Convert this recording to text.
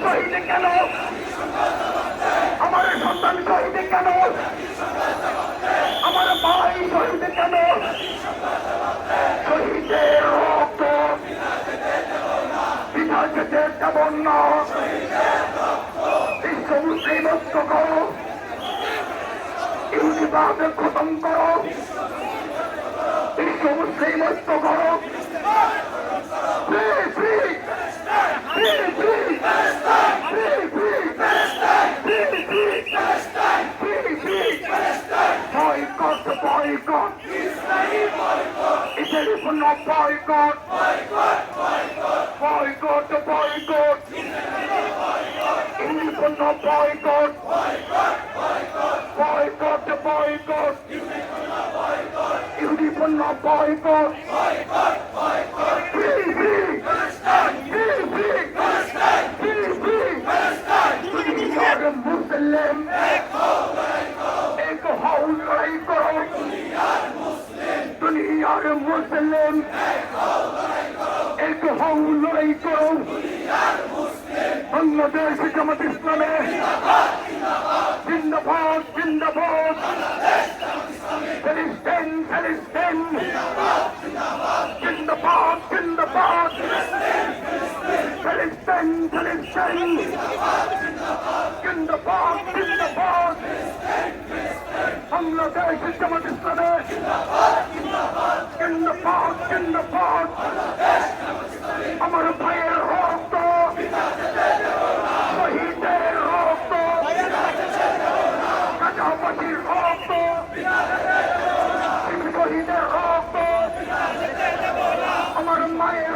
শহীদ কেন? আমার সন্তান শহীদ কেন? আমার ভাই শহীদ কেন? শহীদের রক্ত। পিতা যেতে যাব না। বিশ্ব মুসলিম ঐক্য করো। ইহুদিবাদ খতম করো। বিশ্ব মুসলিম ঐক্য করো। boycott. Israeli boycott. Israeli for no boycott. Boycott, boycott. Boycott, the boycott. Israeli boycott. Israeli for no boycott. Boycott, boycott. Boycott, the boycott. Israeli for no boycott. Israeli for no boycott. Boycott, boycott. Free, free. মুসলিম এক হও লড়াই করো বাংলাদেশ জামাত ইসলামে জিন্দাবাদ জিন্দাবাদ ফিলিস্তিন ফিলিস্তিন জিন্দাবাদ জিন্দাবাদ ফিলিস্তিন ফিলিস্তিন জিন্দাবাদ জিন্দাবাদ বাংলাদেশ ইসলামত ইসলামেশ জিন্দাবাদ জিন্দাবাদ। আমার ভাইয়ের রক্ত। শহীদের রক্ত। কাজাবাসীর রক্ত। শহীদের রক্ত। আমার মায়ের